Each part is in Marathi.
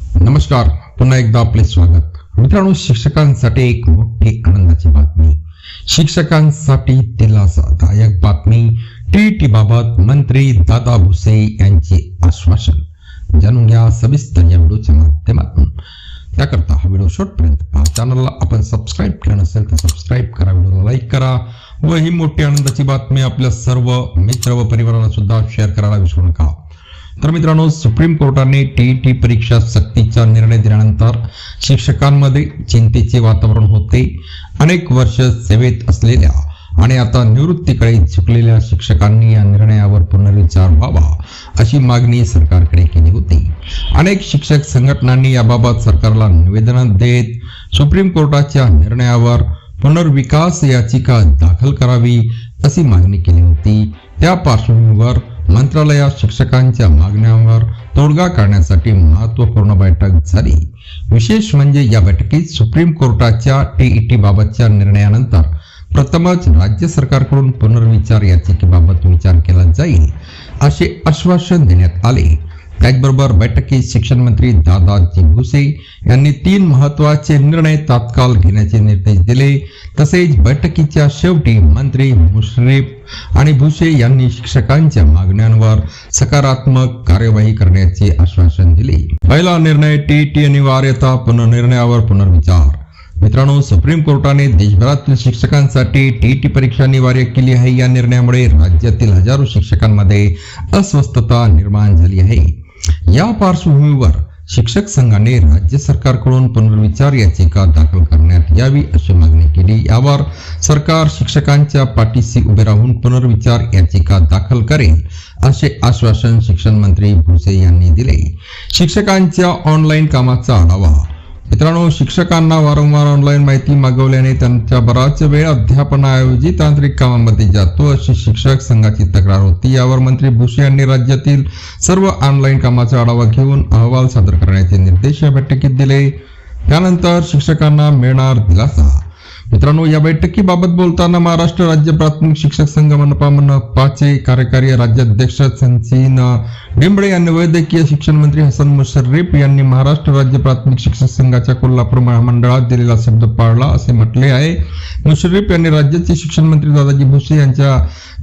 नमस्कार पुन्हा एकदा आपले स्वागत. मित्रांनो शिक्षकांसाठी एक मोठी आनंदाची बातमी. शिक्षकांसाठी दिलासादायक बातमी टीटी बाबत मंत्री दादा भुसे यांचे आश्वासन. जाणून घ्या सविस्तर या व्हिडिओच्या माध्यमातून. त्याकरता हा व्हिडिओ शेवटपर्यंत पहा. चॅनलला आपण सबस्क्राईब केलं नसेल तर सबस्क्राईब करा व्हिडिओला लाईक करा व ही मोठी आनंदाची बातमी आपल्या सर्व मित्र व परिवाराला सुद्धा शेअर करायला विसरू नका. तर मित्रांनो सुप्रीम कोर्टाने टीईटी परीक्षा सक्तीचा निर्णय दिल्यानंतर शिक्षकांमध्ये चिंतेचे वातावरण होते. अनेक वर्ष सेवेत असलेल्या आणि आता निवृत्तीकडे झुकलेल्या शिक्षकांनी या निर्णयावर पुनर्विचार व्हावा अशी मागणी सरकारकडे केली होती. अनेक शिक्षक संघटनांनी याबाबत सरकारला निवेदन देत सुप्रीम कोर्टाच्या निर्णयावर पुनर्विकास याचिका दाखल करावी अशी मागणी केली होती. त्या पार्श्वभूमीवर मंत्रालयात शिक्षकांच्या मागण्यांवर तोडगा काढण्यासाठी महत्त्वपूर्ण बैठक झाली. विशेष म्हणजे या बैठकीत सुप्रीम कोर्टाच्या टीईटी बाबतच्या निर्णयानंतर प्रथमच राज्य सरकारकडून पुनर्विचार याचिकेबाबत विचार केला जाईल असे आश्वासन देण्यात आले. त्याचबरोबर बैठकीत शिक्षण मंत्री दादाजी भुसे यांनी तीन महत्त्वाचे निर्णय तात्काळ घेण्याचे निर्देश दिले. तसेच बैठकीच्या शेवटी मंत्री मुश्रीफ आणि भुसे यांनी शिक्षकांच्या मागण्यांवर सकारात्मक कार्यवाही करण्याचे आश्वासन दिले. पहिला निर्णय टीटी अनिवार्यता पुनर्निर्णयावर पुनर्विचार. मित्रांनो सुप्रीम कोर्टाने देशभरातील शिक्षकांसाठी टीईटी परीक्षा अनिवार्य केली आहे. या निर्णयामुळे राज्यातील हजारो शिक्षकांमध्ये अस्वस्थता निर्माण झाली आहे. या पार्श्वभूमीवर शिक्षक संघाने राज्य सरकारकडून पुनर्विचार याचिका दाखल करण्यात यावी अशी मागणी केली. यावर सरकार शिक्षकांच्या पाठीशी उभे राहून पुनर्विचार याचिका दाखल करेल असे आश्वासन शिक्षण मंत्री भुसे यांनी दिले. शिक्षकांच्या ऑनलाईन कामाचा आढावा मित्रांनो शिक्षकांना वारंवार ऑनलाईन माहिती मागवल्याने त्यांच्या बराच वेळ अध्यापनाऐवजी तांत्रिक कामामध्ये जातो अशी शिक्षक संघाची तक्रार होती. यावर मंत्री भुसे यांनी राज्यातील सर्व ऑनलाईन कामाचा आढावा घेऊन अहवाल सादर करण्याचे निर्देश या बैठकीत दिले. त्यानंतर शिक्षकांना मिळणार दिलासा. मित्रांनो या बैठकीबाबत बोलताना महाराष्ट्र राज्य प्राथमिक शिक्षक संघ मनपा मनपाचे कार्यकारी राज्याध्यक्ष सचिन डिंबळे यांनी वैद्यकीय शिक्षण मंत्री हसन मुशर्रीफ यांनी महाराष्ट्र राज्य प्राथमिक शिक्षक संघाच्या कोल्हापूर महामंडळात दिलेला शब्द पाळला असे म्हटले आहे. मुशर्रीफ यांनी राज्याचे शिक्षण मंत्री दादाजी भुसे यांच्या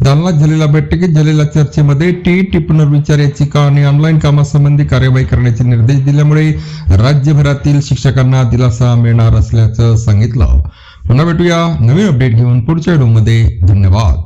दालनात झालेल्या बैठकीत झालेल्या चर्चेमध्ये टीईटी पुनर्विचार याचिका आणि ऑनलाईन कामासंबंधी कार्यवाही करण्याचे निर्देश दिल्यामुळे राज्यभरातील शिक्षकांना दिलासा मिळणार असल्याचं सांगितलं. पुन्हा भेटूया नवीन अपडेट घेऊन पुढच्या व्हिडिओमध्ये धन्यवाद